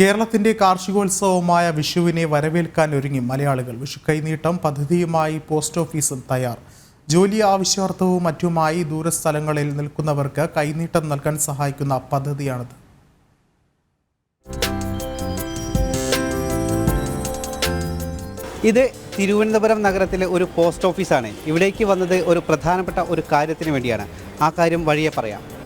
കേരളത്തിന്റെ കാർഷികോത്സവമായ വിഷുവിനെ വരവേൽക്കാൻ ഒരുങ്ങി മലയാളികൾ. വിഷു കൈനീട്ടം പദ്ധതിയുമായി പോസ്റ്റ് ഓഫീസും തയ്യാർ. ജോലി ആവശ്യാർത്ഥവും മറ്റുമായി ദൂരസ്ഥലങ്ങളിൽ നിൽക്കുന്നവർക്ക് കൈനീട്ടം നൽകാൻ സഹായിക്കുന്ന പദ്ധതിയാണിത്. ഇത് തിരുവനന്തപുരം നഗരത്തിലെ ഒരു പോസ്റ്റ് ഓഫീസാണ്. ഇവിടേക്ക് വന്നത് ഒരു പ്രധാനപ്പെട്ട ഒരു കാര്യത്തിന് വേണ്ടിയാണ്. ആ കാര്യം വഴിയെ പറയാം.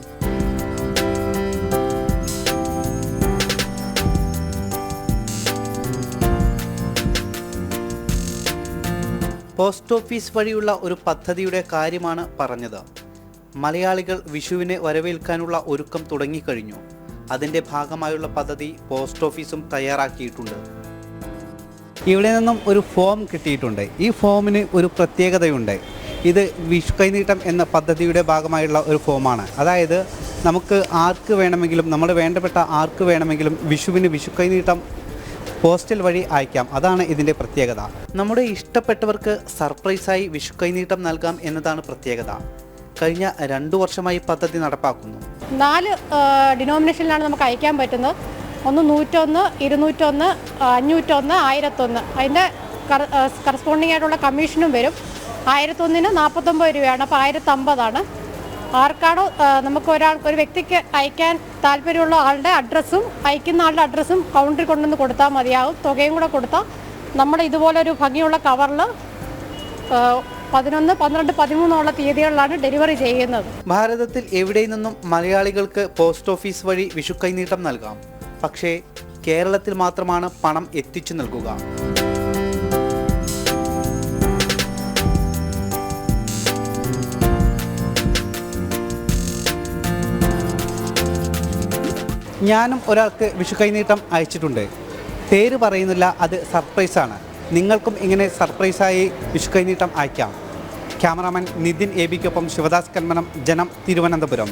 പോസ്റ്റ് ഓഫീസ് വഴിയുള്ള ഒരു പദ്ധതിയുടെ കാര്യമാണ് പറഞ്ഞത്. മലയാളികൾ വിഷുവിനെ വരവേൽക്കാനുള്ള ഒരുക്കം തുടങ്ങിക്കഴിഞ്ഞു. അതിന്റെ ഭാഗമായുള്ള പദ്ധതി പോസ്റ്റ് ഓഫീസും തയ്യാറാക്കിയിട്ടുണ്ട്. ഇവിടെ നിന്നും ഒരു ഫോം കിട്ടിയിട്ടുണ്ട്. ഈ ഫോമിന് ഒരു പ്രത്യേകതയുണ്ട്. ഇത് വിഷു കൈനീട്ടം എന്ന പദ്ധതിയുടെ ഭാഗമായുള്ള ഒരു ഫോമാണ്. അതായത് നമുക്ക് ആർക്ക് വേണമെങ്കിലും നമ്മൾ വേണ്ടപ്പെട്ട ആർക്ക് വേണമെങ്കിലും വിഷുവിന് വിഷു കൈനീട്ടം പോസ്റ്റൽ വഴി അയക്കാം. അതാണ് ഇതിന്റെ പ്രത്യേകത. നമ്മുടെ ഇഷ്ടപ്പെട്ടവർക്ക് സർപ്രൈസായി വിഷു കൈനീട്ടം നൽകാം എന്നതാണ് പ്രത്യേകത. കഴിഞ്ഞ രണ്ടു വർഷമായി പദ്ധതി നടപ്പാക്കുന്നു. നാല് ഡിനോമിനേഷനിലാണ് നമുക്ക് അയക്കാൻ പറ്റുന്നത്. ഒന്ന് നൂറ്റൊന്ന് ഇരുന്നൂറ്റൊന്ന് അഞ്ഞൂറ്റൊന്ന് ആയിരത്തൊന്ന്. അതിന്റെ കറസ്പോണ്ടിങ് ആയിട്ടുള്ള കമ്മീഷനും വരും. ആയിരത്തൊന്നിന് നാൽപ്പത്തൊമ്പത് രൂപയാണ്. അപ്പോൾ ആയിരത്തമ്പതാണ്. ആർക്കാണോ നമുക്ക് ഒരാൾ ഒരു വ്യക്തിക്ക് അയക്കാൻ താല്പര്യമുള്ള ആളുടെ അഡ്രസ്സും അയക്കുന്ന ആളുടെ അഡ്രസ്സും കൗണ്ടറിൽ കൊണ്ടുവന്ന് കൊടുത്താൽ മതിയാവും. തുകയും കൂടെ കൊടുത്താൽ നമ്മുടെ ഇതുപോലൊരു ഭംഗിയുള്ള കവറിൽ പതിനൊന്ന് പന്ത്രണ്ട് പതിമൂന്നുള്ള തീയതികളിലാണ് ഡെലിവറി ചെയ്യുന്നത്. ഭാരതത്തിൽ എവിടെ നിന്നും മലയാളികൾക്ക് പോസ്റ്റ് ഓഫീസ് വഴി വിഷു കൈനീട്ടം നൽകാം. പക്ഷേ കേരളത്തിൽ മാത്രമാണ് പണം എത്തിച്ചു നൽകുക. ഞാനും ഒരാൾക്ക് വിഷു കൈനീട്ടം അയച്ചിട്ടുണ്ട്. പേര് പറയുന്നില്ല അത് സർപ്രൈസാണ് നിങ്ങൾക്കും ഇങ്ങനെ സർപ്രൈസായി വിഷു കൈനീട്ടം അയക്കാം. ക്യാമറാമാൻ നിതിൻ എ ബിക്കൊപ്പം ശിവദാസ് കന്മനം ജനം തിരുവനന്തപുരം.